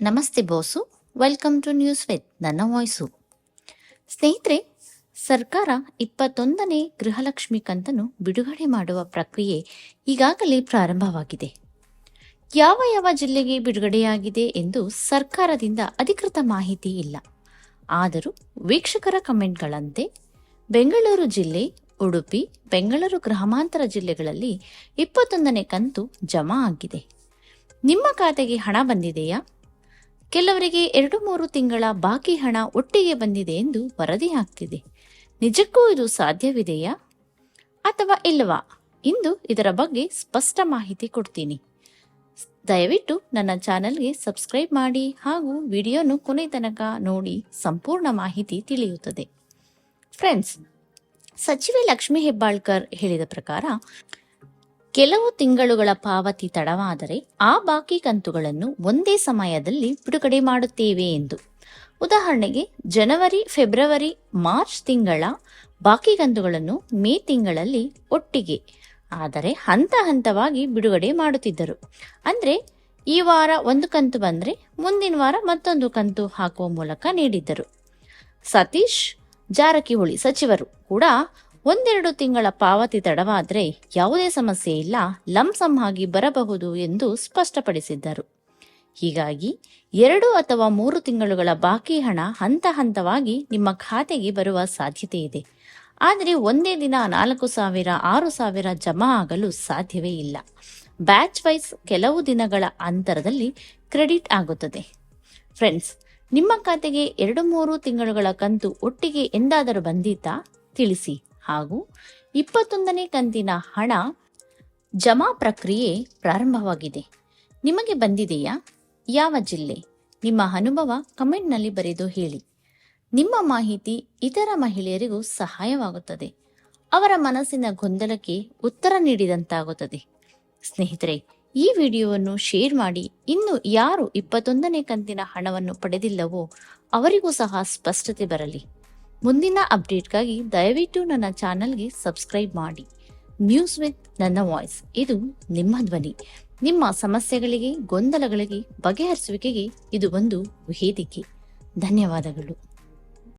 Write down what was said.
ನಮಸ್ತೆ boss welcome to news with ನನ್ನ voice ಸ್ನೇಹಿತರೆ, ಸರ್ಕಾರ ಇಪ್ಪತ್ತೊಂದನೇ ಗೃಹಲಕ್ಷ್ಮಿ ಕಂತನ್ನು ಬಿಡುಗಡೆ ಮಾಡುವ ಪ್ರಕ್ರಿಯೆ ಈಗಾಗಲೇ ಪ್ರಾರಂಭವಾಗಿದೆ. ಯಾವ ಯಾವ ಜಿಲ್ಲೆಗೆ ಬಿಡುಗಡೆಯಾಗಿದೆ ಎಂದು ಸರ್ಕಾರದಿಂದ ಅಧಿಕೃತ ಮಾಹಿತಿ ಇಲ್ಲ. ಆದರೂ ವೀಕ್ಷಕರ ಕಮೆಂಟ್ಗಳಂತೆ, ಬೆಂಗಳೂರು ಜಿಲ್ಲೆ, ಉಡುಪಿ, ಬೆಂಗಳೂರು ಗ್ರಾಮಾಂತರ ಜಿಲ್ಲೆಗಳಲ್ಲಿ ಇಪ್ಪತ್ತೊಂದನೇ ಕಂತು ಜಮಾ ಆಗಿದೆ. ನಿಮ್ಮ ಖಾತೆಗೆ ಹಣ ಬಂದಿದೆಯಾ? ಕೆಲವರಿಗೆ ಎರಡು ಮೂರು ತಿಂಗಳ ಬಾಕಿ ಹಣ ಒಟ್ಟಿಗೆ ಬಂದಿದೆ ಎಂದು ವರದಿಯಾಗ್ತಿದೆ ನಿಜಕ್ಕೂ ಇದು ಸಾಧ್ಯವಿದೆಯಾ? ಅಥವಾ ಇಲ್ಲವಾ? ಇಂದು ಇದರ ಬಗ್ಗೆ ಸ್ಪಷ್ಟ ಮಾಹಿತಿ ಕೊಡ್ತೀನಿ. ದಯವಿಟ್ಟು ನನ್ನ ಚಾನೆಲ್ಗೆ ಸಬ್ಸ್ಕ್ರೈಬ್ ಮಾಡಿ ಹಾಗೂ ವಿಡಿಯೋನು ಕೊನೆ ತನಕ ನೋಡಿ ಸಂಪೂರ್ಣ ಮಾಹಿತಿ ತಿಳಿಯುತ್ತದೆ. ಫ್ರೆಂಡ್ಸ್, ಸಚಿವೆ ಲಕ್ಷ್ಮಿ ಹೆಬ್ಬಾಳ್ಕರ್ ಹೇಳಿದ ಪ್ರಕಾರ ಕೆಲವು ತಿಂಗಳುಗಳ ಪಾವತಿ ತಡವಾದರೆ ಆ ಬಾಕಿ ಕಂತುಗಳನ್ನು ಒಂದೇ ಸಮಯದಲ್ಲಿ ಬಿಡುಗಡೆ ಮಾಡುತ್ತೇವೆ ಎಂದು. ಉದಾಹರಣೆಗೆ, ಜನವರಿ, ಫೆಬ್ರವರಿ, ಮಾರ್ಚ್ ತಿಂಗಳ ಬಾಕಿ ಕಂತುಗಳನ್ನು ಮೇ ತಿಂಗಳಲ್ಲಿ ಒಟ್ಟಿಗೆ, ಆದರೆ ಹಂತ ಹಂತವಾಗಿ ಬಿಡುಗಡೆ ಮಾಡುತ್ತಿದ್ದರು. ಅಂದ್ರೆ, ಈ ವಾರ ಒಂದು ಕಂತು ಬಂದ್ರೆ ಮುಂದಿನ ವಾರ ಮತ್ತೊಂದು ಕಂತು ಹಾಕುವ ಮೂಲಕ ನೀಡಿದ್ದರು. ಸತೀಶ್ ಜಾರಕಿಹೊಳಿ ಸಚಿವರು ಕೂಡ ಒಂದೆರಡು ತಿಂಗಳ ಪಾವತಿ ತಡವಾದರೆ ಯಾವುದೇ ಸಮಸ್ಯೆ ಇಲ್ಲ ಲಂಸಮ್ ಆಗಿ ಬರಬಹುದು ಎಂದು ಸ್ಪಷ್ಟಪಡಿಸಿದ್ದರು. ಹೀಗಾಗಿ ಎರಡು ಅಥವಾ ಮೂರು ತಿಂಗಳುಗಳ ಬಾಕಿ ಹಣ ಹಂತ ಹಂತವಾಗಿ ನಿಮ್ಮ ಖಾತೆಗೆ ಬರುವ ಸಾಧ್ಯತೆ ಇದೆ. ಆದರೆ ಒಂದೇ ದಿನ ನಾಲ್ಕು ಸಾವಿರ, ಆರು ಸಾವಿರ ಜಮಾ ಆಗಲು ಸಾಧ್ಯವೇ ಇಲ್ಲ. ಬ್ಯಾಚ್ ವೈಸ್ ಕೆಲವು ದಿನಗಳ ಅಂತರದಲ್ಲಿ ಕ್ರೆಡಿಟ್ ಆಗುತ್ತದೆ. ಫ್ರೆಂಡ್ಸ್, ನಿಮ್ಮ ಖಾತೆಗೆ ಎರಡು ಮೂರು ತಿಂಗಳುಗಳ ಕಂತು ಒಟ್ಟಿಗೆ ಎಂದಾದರೂ ಬಂದಿತ್ತಾ? ತಿಳಿಸಿ. ಹಾಗೂ ಇಪ್ಪತ್ತೊಂದನೇ ಕಂತಿನ ಹಣ ಜಮಾ ಪ್ರಕ್ರಿಯೆ ಪ್ರಾರಂಭವಾಗಿದೆ. ನಿಮಗೆ ಬಂದಿದೆಯಾ? ಯಾವ ಜಿಲ್ಲೆ? ನಿಮ್ಮ ಅನುಭವ ಕಮೆಂಟ್ನಲ್ಲಿ ಬರೆದು ಹೇಳಿ. ನಿಮ್ಮ ಮಾಹಿತಿ ಇತರ ಮಹಿಳೆಯರಿಗೂ ಸಹಾಯವಾಗುತ್ತದೆ. ಅವರ ಮನಸ್ಸಿನ ಗೊಂದಲಕ್ಕೆ ಉತ್ತರ ನೀಡಿದಂತಾಗುತ್ತದೆ. ಸ್ನೇಹಿತರೆ, ಈ ವಿಡಿಯೋವನ್ನು ಶೇರ್ ಮಾಡಿ ಇನ್ನು ಯಾರು ಇಪ್ಪತ್ತೊಂದನೇ ಕಂತಿನ ಹಣವನ್ನು ಪಡೆದಿಲ್ಲವೋ ಅವರಿಗೂ ಸಹ ಸ್ಪಷ್ಟತೆ ಬರಲಿ. ಮುಂದಿನ ಅಪ್ಡೇಟ್ಗಾಗಿ ದಯವಿಟ್ಟು ನನ್ನ ಚಾನಲ್ಗೆ ಸಬ್ಸ್ಕ್ರೈಬ್ ಮಾಡಿ. ನ್ಯೂಸ್ ವಿತ್ ನನ್ನ ವಾಯ್ಸ್. ಇದು ನಿಮ್ಮ ಧ್ವನಿ. ನಿಮ್ಮ ಸಮಸ್ಯೆಗಳಿಗೆ, ಗೊಂದಲಗಳಿಗೆ ಬಗೆಹರಿಸುವಿಕೆಗೆ ಇದು ಒಂದು ವೇದಿಕೆ. ಧನ್ಯವಾದಗಳು.